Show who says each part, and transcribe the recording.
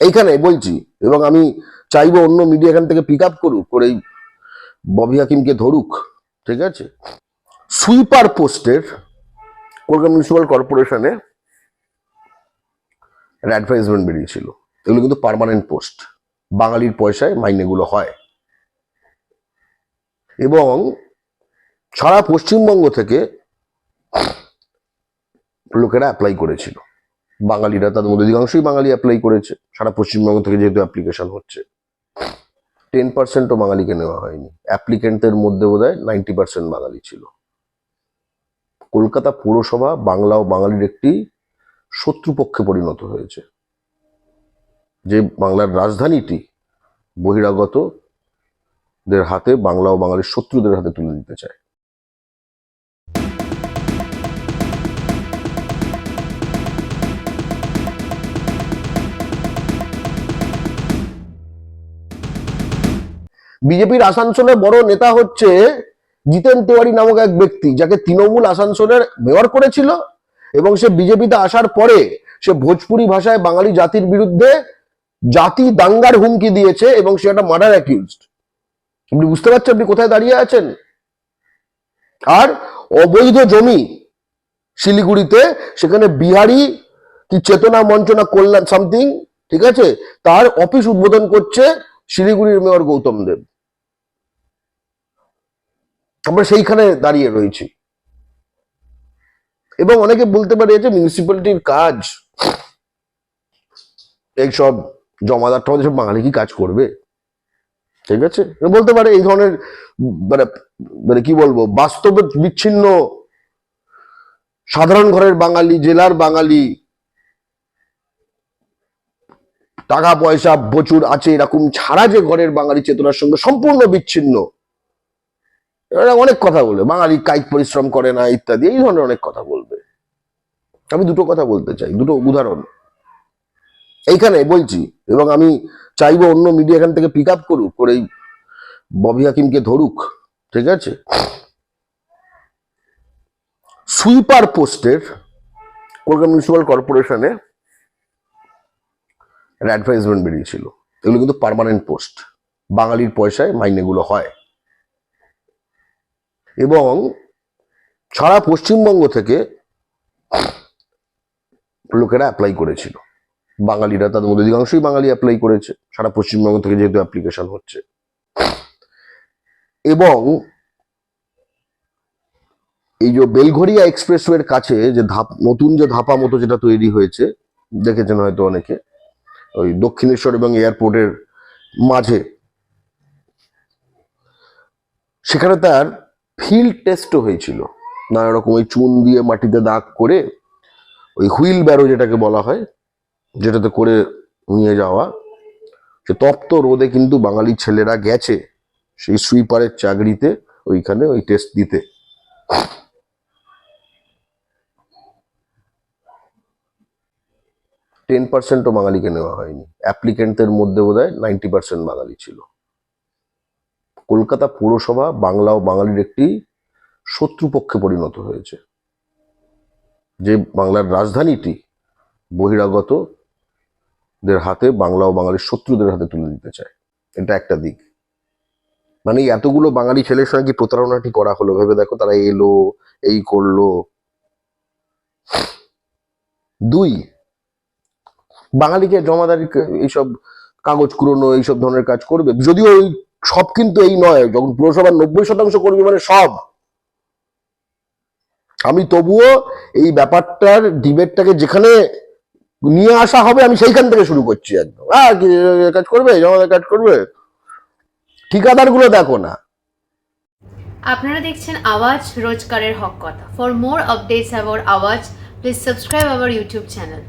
Speaker 1: এইখানে বলছি, এবং আমি চাইব অন্য মিডিয়া এখান থেকে পিক আপ করুক, করে এই ববি হাকিমকে ধরুক, ঠিক আছে? সুইপার পোস্টের কলকাতা মিউনিসিপাল কর্পোরেশনে অ্যাডভার্টাইজমেন্ট বেরিয়েছিল। এগুলো কিন্তু পার্মানেন্ট পোস্ট বাঙালির পয়সায় মাইনেগুলো হয়। এবং সারা পশ্চিমবঙ্গ থেকে লোকেরা অ্যাপ্লাই করেছিল। বাঙালিরা তাদের মধ্যে অধিকাংশই বাঙালি অ্যাপ্লাই করেছে। সারা পশ্চিমবঙ্গ থেকে যেহেতু অ্যাপ্লিকেশন হচ্ছে। টেন পার্সেন্টও বাঙালিকে নেওয়া হয়নি। অ্যাপ্লিকেন্টদের মধ্যে বোধ হয় নাইনটি পার্সেন্ট বাঙালি ছিল। কলকাতা পৌরসভা বাংলা ও বাঙালির একটি শত্রুপক্ষে পরিণত হয়েছে। যে বাংলার রাজধানীটি বহিরাগতদের হাতে বাংলা ও বাঙালির শত্রুদের হাতে তুলে দিতে চায়। বিজেপির আসানসোলে বড় নেতা হচ্ছে জিতেন তিওয়ারি নামক এক ব্যক্তি, যাকে তৃণমূল আসানসোলের মেয়র করেছিল এবং সে বিজেপিতে আসার পরে সে ভোজপুরি ভাষায় বাঙালি জাতির বিরুদ্ধে জাতি দাঙ্গার হুমকি দিয়েছে এবং সে একটা মার্ডার অ্যাকিউজড আপনি বুঝতে পারছেন আপনি কোথায় দাঁড়িয়ে আছেন? আর অবৈধ জমি শিলিগুড়িতে, সেখানে বিহারি কি চেতনা মঞ্চনা কল্যাণ সামথিং ঠিক আছে? তার অফিস উদ্বোধন করছে শিলিগুড়ির মেয়র গৌতম দেব। আমরা সেইখানে দাঁড়িয়ে রয়েছি। এবং অনেকে বলতে পারে যে মিউনিসিপ্যালিটির কাজ এইসব জমাদার টমাদার সব বাঙালি কি কাজ করবে? ঠিক আছে? বলতে পারে এই ধরনের মানে মানে কি বলব, বাস্তবে বিচ্ছিন্ন সাধারণ ঘরের বাঙালি, জেলার বাঙালি টাকা পয়সা প্রচুর আছে, এরকম ছাড়া যে ঘরের বাঙালি চেতনার সঙ্গে সম্পূর্ণ বিচ্ছিন্ন। এরা অনেক কথা বলে। বাঙালি কায়িক পরিশ্রম করে না, ইত্যাদি, এই ধরনের অনেক কথা বলবে। আমি দুটো কথা বলতে চাই, দুটো উদাহরণ। এইখানে বলছি, এবং আমি চাইব অন্য মিডিয়া এখান থেকে পিক আপ করুক, করে এই ববি হাকিমকে ধরুক, ঠিক আছে? সুইপার পোস্টের, কলকাতা মিউনিসিপাল কর্পোরেশনে অ্যাডভার্টাইজমেন্ট বেরিয়েছিল। এগুলো কিন্তু পার্মানেন্ট পোস্ট বাঙালির পয়সায় মাইনেগুলো হয়। এবং সারা পশ্চিমবঙ্গ থেকে লোকেরা অ্যাপ্লাই করেছিল। বাঙালিরা তাদের মধ্যে অধিকাংশই বাঙালি অ্যাপ্লাই করেছে। সারা পশ্চিমবঙ্গ থেকে যেহেতু অ্যাপ্লিকেশন হচ্ছে। এবং এই যে বেলঘরিয়া এক্সপ্রেসওয়ের কাছে যে ধাপ, নতুন যে ধাপা মতো যেটা তৈরি হয়েছে, দেখেছেন হয়তো অনেকে, ওই দক্ষিণেশ্বর এবং এয়ারপোর্টের মাঝে। সেখানে তার ফিল্ড টেস্টও হয়েছিল। নানা রকম ওই চুন দিয়ে মাটিতে দাগ করে ওই হুইল ব্যারো যেটাকে বলা হয়, যেটাতে করে নিয়ে যাওয়া। সে তপ্ত রোদে কিন্তু বাঙালি ছেলেরা গেছে সেই সুইপারের চাকরিতে ওইখানে ওই টেস্ট দিতে। টেন পার্সেন্টও বাঙালিকে নেওয়া হয়নি। অ্যাপ্লিকেন্টদের মধ্যে বোধ হয় নাইনটি পার্সেন্ট বাঙালি ছিল। কলকাতা পৌরসভা বাংলা ও বাঙালির একটি শত্রুপক্ষে পরিণত হয়েছে। যে বাংলার রাজধানীটি বহিরাগত দের হাতে, বাংলা ও বাঙালির শত্রুদের হাতে তুলে দিতে চায়। এটা একটা দিক। মানে এতগুলো বাঙালি ছেলের সঙ্গে কি প্রতারণাটি করা হলো? ভেবে দেখো, তারা এলো, এই করল। দুই, বাঙালিকে জমাদারি এইসব কাগজ কুড়োনো, এইসব ধরনের কাজ করবে। যদিও ওই সব কিন্তু এই নয়, যখন পুরসভার নব্বই শতাংশ কর্মী মানে সব। আমি তবুও এই ব্যাপারটার ডিবেটটাকে যেখানে নিয়ে আসা হবে, আমি সেইখান থেকে শুরু করছি একদম। কাজ করবে? কাজ করবে? ঠিকাদারগুলো দেখো না।
Speaker 2: আপনারা দেখছেন আওয়াজ রোজকারের হক কথা। For more updates about Awaaz please subscribe our YouTube channel